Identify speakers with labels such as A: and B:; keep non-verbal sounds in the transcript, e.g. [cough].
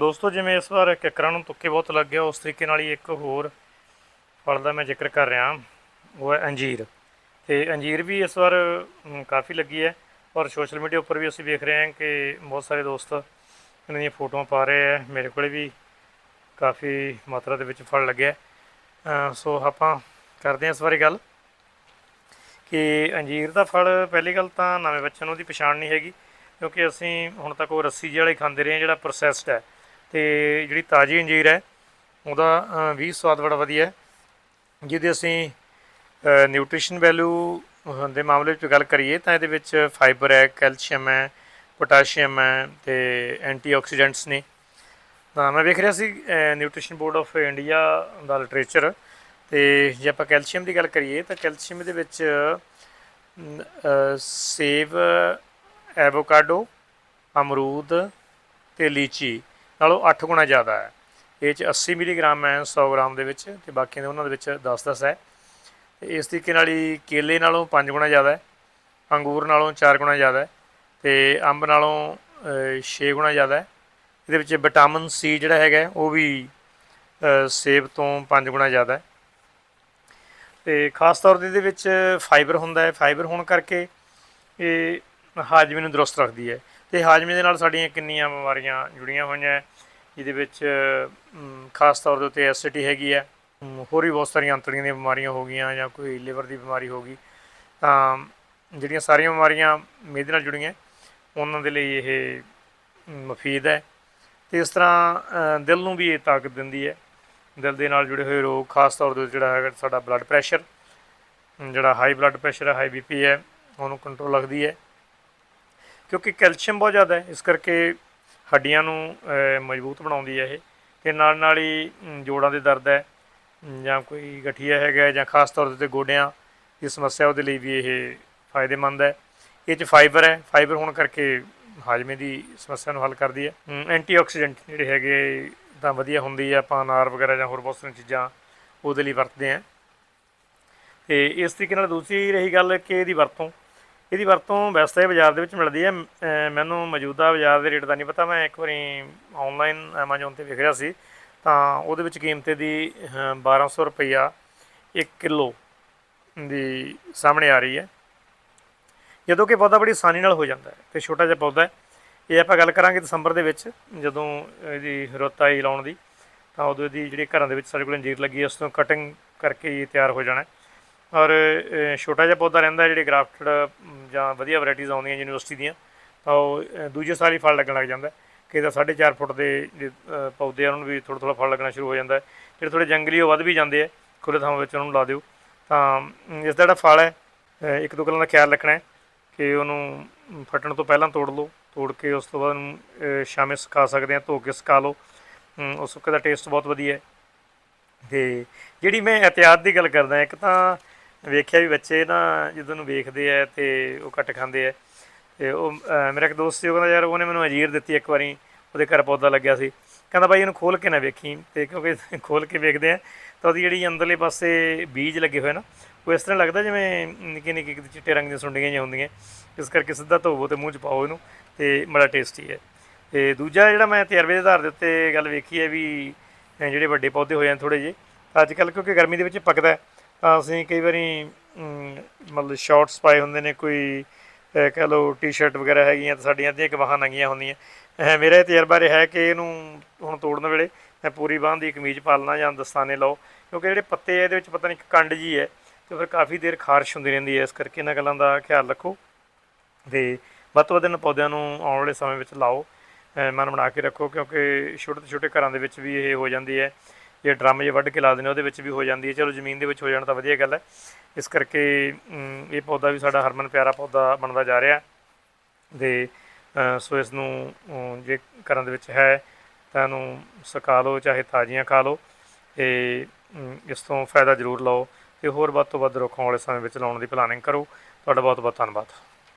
A: ਦੋਸਤੋ, ਜਿਵੇਂ ਇਸ ਵਾਰ ਕਿਕਰਾਂ ਨੂੰ ਤੁੱਕੇ ਬਹੁਤ ਲੱਗ ਗਿਆ ਉਸ ਤਰੀਕੇ ਨਾਲ ਹੀ ਇੱਕ ਹੋਰ ਫਲ ਦਾ ਮੈਂ ਜ਼ਿਕਰ ਕਰ ਰਿਹਾ। ਉਹ ਹੈ ਅੰਜੀਰ। ਤੇ ਅੰਜੀਰ ਵੀ ਇਸ ਵਾਰ ਕਾਫੀ ਲੱਗੀ ਹੈ ਔਰ ਸੋਸ਼ਲ ਮੀਡੀਆ ਉੱਪਰ ਵੀ ਅਸੀਂ ਵੇਖ ਰਹੇ ਹਾਂ ਕਿ ਬਹੁਤ ਸਾਰੇ ਦੋਸਤ ਇਹਨਾਂ ਦੀਆਂ ਫੋਟੋਆਂ ਪਾ ਰਹੇ ਆ ਮੇਰੇ ਕੋਲੇ ਵੀ ਕਾਫੀ ਮਾਤਰਾ ਦੇ ਵਿੱਚ ਫਲ ਲੱਗਿਆ ਸੋ ਆਪਾਂ ਕਰਦੇ ਹਾਂ ਇਸ ਬਾਰੇ ਗੱਲ ਕਿ ਅੰਜੀਰ ਦਾ ਫਲ, ਪਹਿਲੀ ਗੱਲ ਤਾਂ ਨਵੇਂ ਬੱਚਿਆਂ ਨੂੰ ਉਹਦੀ ਪਛਾਣ ਨਹੀਂ ਹੈਗੀ। ਕਿਉਂਕਿ ਅਸੀਂ ਹੁਣ ਤੱਕ ਉਹ ਰੱਸੀ ਜਿਹੇ ਵਾਲੇ ਖਾਂਦੇ ਰਹੇ ਹਾਂ, ਜਿਹੜਾ ਪ੍ਰੋਸੈਸਡ ਹੈ। ਤੇ ਜਿਹੜੀ ਤਾਜ਼ੀ ਅੰਜੀਰ ਹੈ, ਉਹਦਾ ਵੀ ਸਵਾਦ ਬੜਾ ਵਧੀਆ ਹੈ। ਜਿਹਦੇ ਅਸੀਂ ਨਿਊਟ੍ਰੀਸ਼ਨ ਵੈਲਿਊ ਦੇ ਮਾਮਲੇ ਵਿੱਚ ਗੱਲ ਕਰੀਏ ਤਾਂ ਇਹਦੇ ਵਿੱਚ ਫਾਈਬਰ ਹੈ ਕੈਲਸ਼ੀਅਮ ਹੈ ਪੋਟਾਸ਼ੀਅਮ ਹੈ ਤੇ ਐਂਟੀਆਕਸੀਡੈਂਟਸ ਨੇ। ਤਾਂ ਮੈਂ ਵੇਖ ਰਿਹਾ ਸੀ ਨਿਊਟ੍ਰੀਸ਼ਨ ਬੋਰਡ ਆਫ ਇੰਡੀਆ ਦਾ ਲਿਟਰੇਚਰ ਤੇ ਜੇ ਆਪਾਂ ਕੈਲਸ਼ੀਅਮ ਦੀ ਗੱਲ ਕਰੀਏ ਤਾਂ ਕੈਲਸ਼ੀਅਮ ਦੇ ਵਿੱਚ ਨ- ਸੇਬ ਐਵੋਕਾਡੋ, ਅਮਰੂਦ ਤੇ ਲੀਚੀ, ਨਾਲੋਂ 8 ਗੁਣਾ ਜ਼ਿਆਦਾ ਹੈ। ਇਹ ਚ 80 ਮਿਲੀਗ੍ਰਾਮ ਹੈ 100 ਗ੍ਰਾਮ ਦੇ ਵਿੱਚ ਤੇ ਬਾਕੀ ਦੇ ਉਹਨਾਂ ਦੇ ਵਿੱਚ 10-10 ਹੈ। ਤੇ ਇਸ ਤਰੀਕੇ ਨਾਲ ਹੀ ਕੇਲੇ ਨਾਲੋਂ 5 ਗੁਣਾ ਜ਼ਿਆਦਾ ਹੈ, ਅੰਗੂਰ ਨਾਲੋਂ 4 ਗੁਣਾ ਜ਼ਿਆਦਾ ਹੈ ਤੇ ਅੰਬ ਨਾਲੋਂ 6 ਗੁਣਾ ਜ਼ਿਆਦਾ ਹੈ। ਇਹਦੇ ਵਿੱਚ ਵਿਟਾਮਿਨ ਸੀ ਜਿਹੜਾ ਹੈਗਾ ਉਹ ਵੀ ਸੇਬ ਤੋਂ 5 ਗੁਣਾ ਜ਼ਿਆਦਾ ਹੈ। ਤੇ ਖਾਸ ਤੌਰ ਤੇ ਇਹਦੇ ਵਿੱਚ ਫਾਈਬਰ ਹੁੰਦਾ ਹੈ। ਫਾਈਬਰ ਹੋਣ ਕਰਕੇ ਇਹ ਹਾਜ਼ਮੇ ਨੂੰ ਦਰੁਸਤ ਰੱਖਦੀ ਹੈ। ਤੇ ਹਾਜ਼ਮੇ ਦੇ ਨਾਲ ਸਾਡੀਆਂ ਕਿੰਨੀਆਂ ਬਿਮਾਰੀਆਂ ਜੁੜੀਆਂ ਹੋਈਆਂ ਜਿਹਦੇ ਵਿੱਚ ਖਾਸ ਤੌਰ ਦੇ ਉੱਤੇ ਐਸਿਡਿਟੀ ਹੈਗੀ ਹੈ। ਹੋਰ ਵੀ ਬਹੁਤ ਸਾਰੀਆਂ ਅੰਤੜੀਆਂ ਦੀਆਂ ਬਿਮਾਰੀਆਂ ਹੋ ਗਈਆਂ ਜਾਂ ਕੋਈ ਲਿਵਰ ਦੀ ਬਿਮਾਰੀ ਹੋ ਗਈ ਤਾਂ ਜਿਹੜੀਆਂ ਸਾਰੀਆਂ ਬਿਮਾਰੀਆਂ ਮੇਦੇ ਨਾਲ ਜੁੜੀਆਂ ਉਹਨਾਂ ਦੇ ਲਈ ਇਹ ਅਮ, ਮਫੀਦ ਹੈ। ਤੇ ਇਸ ਤਰ੍ਹਾਂ ਦਿਲ ਨੂੰ ਵੀ ਇਹ ਤਾਕਤ ਦਿੰਦੀ ਹੈ। ਦਿਲ ਦੇ ਨਾਲ ਜੁੜੇ ਹੋਏ ਰੋਗ ਖਾਸ ਤੌਰ ਤੇ ਜਿਹੜਾ ਹੈਗਾ ਸਾਡਾ ਬਲੱਡ ਪ੍ਰੈਸ਼ਰ ਜਿਹੜਾ ਹਾਈ ਬਲੱਡ ਪ੍ਰੈਸ਼ਰ ਹੈ ਹਾਈ ਬੀਪੀ ਹੈ ਉਹਨੂੰ ਕੰਟਰੋਲ ਰੱਖਦੀ ਹੈ। ਕਿਉਂਕਿ ਕੈਲਸ਼ੀਅਮ ਬਹੁਤ ਜ਼ਿਆਦਾ ਹੈ, ਇਸ ਕਰਕੇ ਹੱਡੀਆਂ ਨੂੰ ਮਜ਼ਬੂਤ ਬਣਾਉਂਦੀ ਹੈ ਇਹ। ਤੇ ਨਾਲ ਨਾਲ ਹੀ ਜੋੜਾਂ ਦੇ ਦਰਦ ਹੈ ਜਾਂ ਕੋਈ ਗਠੀਆ ਹੈਗਾ ਜਾਂ ਖਾਸ ਤੌਰ ਤੇ ਗੋਡਿਆਂ ਦੀ ਸਮੱਸਿਆ ਉਹਦੇ ਲਈ ਵੀ ਇਹ ਫਾਇਦੇਮੰਦ ਹੈ। ਇਹ ਚ ਫਾਈਬਰ ਹੈ ਫਾਈਬਰ ਹੋਣ ਕਰਕੇ ਹਾਜ਼ਮੇ ਦੀ ਸਮੱਸਿਆ ਨੂੰ ਹੱਲ ਕਰਦੀ ਹੈ। ਐਂਟੀਆਕਸੀਡੈਂਟ ਜਿਹੜੇ ਹੈਗੇ ਤਾਂ ਵਧੀਆ ਹੁੰਦੀ ਹੈ, ਆਪਾਂ ਅਨਾਰ ਵਗੈਰਾ ਜਾਂ ਹੋਰ ਬਹੁਤ ਸਾਰੀਆਂ ਚੀਜ਼ਾਂ ਉਹਦੇ ਲਈ ਵਰਤਦੇ ਹਾਂ। ਤੇ ਇਸ ਤਰੀਕੇ ਨਾਲ ਦੂਸਰੀ ਰਹੀ ਗੱਲ ਕਿ ਇਹਦੀ ਵਰਤੋਂ ਇਹਦੀ ਵਰਤੋਂ ਵੈਸੇ ਤਾਂ ਬਾਜ਼ਾਰ ਦੇ ਵਿੱਚ ਮਿਲਦੀ ਹੈ। ਮੈਨੂੰ ਮੌਜੂਦਾ ਬਾਜ਼ਾਰ ਦੇ ਰੇਟ ਦਾ ਨਹੀਂ ਪਤਾ। ਮੈਂ ਇੱਕ ਵਾਰੀ ਆਨਲਾਈਨ Amazon ਤੇ ਵੇਖ ਰਿਹਾ ਸੀ। ਤਾਂ ਉਹਦੇ ਵਿੱਚ ਕੀਮਤ ਦੀ 1200 ਰੁਪਈਆ 1 ਕਿਲੋ ਦੀ ਸਾਹਮਣੇ ਆ ਰਹੀ ਹੈ। ਜਦੋਂ ਕਿ ਪੌਦਾ ਬੜੀ ਆਸਾਨੀ ਨਾਲ ਹੋ ਜਾਂਦਾ ਹੈ ਤੇ ਛੋਟਾ ਜਿਹਾ ਪੌਦਾ ਹੈ। ਇਹ ਆਪਾਂ ਗੱਲ ਕਰਾਂਗੇ ਦਸੰਬਰ ਦੇ ਵਿੱਚ, ਜਦੋਂ ਇਹਦੀ ਰੁੱਤ ਆਈ ਲਾਉਣ ਦੀ। ਤਾਂ ਉਦੋਂ ਇਹਦੀ ਜਿਹੜੀ ਘਰਾਂ ਦੇ ਵਿੱਚ ਸਾਡੇ ਕੋਲ ਅੰਜੀਰ ਲੱਗੀ ਹੈ, ਉਸ ਤੋਂ ਕਟਿੰਗ ਕਰਕੇ ਹੀ ਤਿਆਰ ਹੋ ਜਾਣਾ ਔਰ ਛੋਟਾ ਜਿਹਾ ਪੌਦਾ ਰਹਿੰਦਾ ਜਿਹੜੇ ਗ੍ਰਾਫਟਡ ਜਾਂ ਵਧੀਆ ਵੈਰਾਈਟੀਆਂ ਆਉਂਦੀਆਂ ਯੂਨੀਵਰਸਿਟੀ ਦੀਆਂ ਤਾਂ ਉਹ ਦੂਜੇ ਸਾਲ ਹੀ ਫਲ ਲੱਗਣ ਲੱਗ ਜਾਂਦਾ ਹੈ। ਤਾਂ ਦਾ 4.5 ਫੁੱਟ ਦੇ ਜਿਹੜੇ, ਪੌਦੇ ਆ ਉਹਨਾਂ ਨੂੰ ਵੀ ਥੋੜਾ ਥੋੜਾ ਫਲ ਲੱਗਣਾ ਸ਼ੁਰੂ ਹੋ ਜਾਂਦਾ ਜਿਹੜੇ ਥੋੜੇ ਜੰਗਲੀ ਉਹ ਵੱਧ ਵੀ ਜਾਂਦੇ ਆ ਖੁੱਲ੍ਹੇ ਥਾਂ ਵਿੱਚ ਉਹਨਾਂ ਨੂੰ ਲਾ ਦਿਓ। ਤਾਂ ਇਸ ਦਾ ਜਿਹੜਾ ਫਲ ਹੈ ਇੱਕ ਦੋ ਗੱਲਾਂ ਦਾ ਖਿਆਲ ਰੱਖਣਾ ਹੈ ਕਿ ਉਹਨੂੰ ਅਮ, ਫਟਣ ਤੋਂ ਪਹਿਲਾਂ ਤੋੜ ਲਓ ਤੋੜ ਕੇ ਉਸ ਤੋਂ ਬਾਅਦ ਉਹਨੂੰ ਸ਼ਾਮੇ ਸੁਕਾ ਸਕਦੇ ਆ ਧੋ ਕੇ ਸੁਕਾ ਲਓ। ਅਮ, ਸੁੱਕੇ ਦਾ ਟੇਸਟ ਬਹੁਤ ਵਧੀਆ ਹੈ। ਤੇ ਜਿਹੜੀ ਮੈਂ ਇhtiyਾਤ ਦੀ ਗੱਲ ਕਰਦਾ ਇੱਕ ਤਾਂ ਵੇਖਿਆ ਵੀ ਬੱਚੇ ਨਾ ਜਦੋਂ ਨੂੰ ਵੇਖਦੇ ਆ ਤੇ ਉਹ ਘੱਟ ਖਾਂਦੇ ਆ। ਤੇ ਉਹ ਮੇਰਾ ਇੱਕ ਦੋਸਤ ਸੀ, ਉਹ ਕਹਿੰਦਾ, ਯਾਰ ਉਹਨੇ ਮੈਨੂੰ ਅਜੀਰ ਦਿੱਤੀ ਇੱਕ ਵਾਰੀ, ਉਹਦੇ ਘਰ ਪੌਦਾ ਲੱਗਿਆ ਸੀ। ਕਹਿੰਦਾ ਬਾਈ ਇਹਨੂੰ ਖੋਲ ਕੇ ਨਾ ਵੇਖੀ। ਤੇ ਕਿਉਂਕਿ [laughs] ਖੋਲ ਕੇ ਵੇਖਦੇ ਆ, ਤਾਂ ਉਹਦੀ ਜਿਹੜੀ ਅੰਦਰਲੇ ਪਾਸੇ ਬੀਜ ਲੱਗੇ ਹੋਏ ਨਾ, ਉਹ ਇਸ ਤਰ੍ਹਾਂ ਲੱਗਦਾ ਜਿਵੇਂ ਨਿੱਕੇ ਨਿੱਕੇ ਚਿੱਟੇ ਰੰਗ ਦੀਆਂ ਸੁੰਡੀਆਂ ਜਿਹੀਆਂ ਹੁੰਦੀਆਂ। ਇਸ ਕਰਕੇ ਸਿੱਧਾ ਧੋਵੋ ਤੇ ਮੂੰਹ 'ਚ ਪਾਓ ਇਹਨੂੰ ਤੇ ਬੜਾ ਟੇਸਟੀ ਹੈ। ਤੇ ਦੂਜਾ ਜਿਹੜਾ ਮੈਂ ਤਜਰਬੇ ਦੇ ਆਧਾਰ ਦੇ ਉੱਤੇ ਗੱਲ ਵੇਖੀ ਹੈ ਵੀ ਜਿਹੜੇ ਵੱਡੇ ਪੌਦੇ ਹੋਏ ਜਾਂਦੇ ਥੋੜੇ ਜਿਹੇ ਅੱਜ ਕੱਲ੍ਹ ਕਿਉਂਕਿ ਗਰਮੀ ਦੇ ਵਿੱਚ ਪੱਕਦਾ ਅਸੀਂ ਕਈ ਵਾਰੀ ਮਤਲਬ ਸ਼ਾਰਟਸ ਪਾਏ ਹੁੰਦੇ ਨੇ, ਕੋਈ, ਅਹ, ਕਹਿ ਲਓ ਟੀ-ਸ਼ਰਟ ਵਗੈਰਾ ਹੈਗੀਆਂ ਤਾਂ ਸਾਡੀਆਂ ਅੱਧੀਆਂ ਕਵਾਹਾਂ ਨੰਗੀਆਂ ਹੁੰਦੀਆਂ। ਮੇਰਾ ਇਹ ਤਜਰਬਾ ਰਿਹਾ ਹੈ ਕਿ ਇਹਨੂੰ ਹੁਣ ਤੋੜਨ ਵੇਲੇ ਮੈਂ ਪੂਰੀ ਬਾਂਹ ਦੀ ਕਮੀਜ਼ ਪਾਲਣਾ ਜਾਂ ਦਸਤਾਨੇ ਲਾਓ, ਕਿਉਂਕਿ ਜਿਹੜੇ ਪੱਤੇ ਇਹਦੇ ਵਿੱਚ ਪਤਾ ਨਹੀਂ ਇੱਕ ਕੰਡ ਜੀ ਹੈ ਤੇ ਫਿਰ ਕਾਫੀ ਦੇਰ ਖਾਰਸ਼ ਹੁੰਦੀ ਰਹਿੰਦੀ ਹੈ, ਇਸ ਕਰਕੇ ਇਹਨਾਂ ਗੱਲਾਂ ਦਾ ਖਿਆਲ ਰੱਖੋ। ਤੇ ਵੱਧ ਤੋਂ ਵੱਧ ਇਹਨਾਂ ਪੌਦਿਆਂ ਨੂੰ ਆਉਣ ਵਾਲੇ ਸਮੇਂ ਵਿੱਚ ਲਾਓ ਮਨ ਬਣਾ ਕੇ ਰੱਖੋ, ਕਿਉਂਕਿ ਛੋਟੇ ਤੋਂ ਛੋਟੇ ਘਰਾਂ ਦੇ ਵਿੱਚ ਵੀ ਇਹ ਹੋ ਜਾਂਦੀ ਹੈ। ਜੇ ਡਰਮ ਜੇ ਵੱਢ ਕੇ ਲਾ ਦਿੰਦੇ ਉਹਦੇ ਵਿੱਚ ਵੀ ਹੋ ਜਾਂਦੀ ਹੈ। ਚਲੋ, ਜ਼ਮੀਨ ਦੇ ਵਿੱਚ ਹੋ ਜਾਣ ਤਾਂ ਵਧੀਆ ਗੱਲ ਹੈ। ਇਸ ਕਰਕੇ ਇਹ ਪੌਦਾ ਵੀ ਸਾਡਾ ਹਰਮਨ ਪਿਆਰਾ ਪੌਦਾ ਬਣਦਾ ਜਾ ਰਿਹਾ ਤੇ ਸੋ ਇਸ ਨੂੰ ਜੇ ਘਰਾਂ ਦੇ ਵਿੱਚ ਹੈ ਤਾਂ ਇਹਨੂੰ ਸੁਕਾ ਲਓ, ਚਾਹੇ ਤਾਜ਼ੀਆਂ ਖਾ ਲਓ। ਤੇ ਇਸ ਤੋਂ ਫਾਇਦਾ ਜ਼ਰੂਰ ਲਓ। ਤੇ ਹੋਰ ਵੱਧ ਤੋਂ ਵੱਧ ਰੁੱਖਾਂ ਵਾਲੇ ਸਮੇਂ ਵਿੱਚ ਲਾਉਣ ਦੀ ਪਲਾਨਿੰਗ ਕਰੋ। ਤੁਹਾਡਾ ਬਹੁਤ ਬਹੁਤ ਧੰਨਵਾਦ।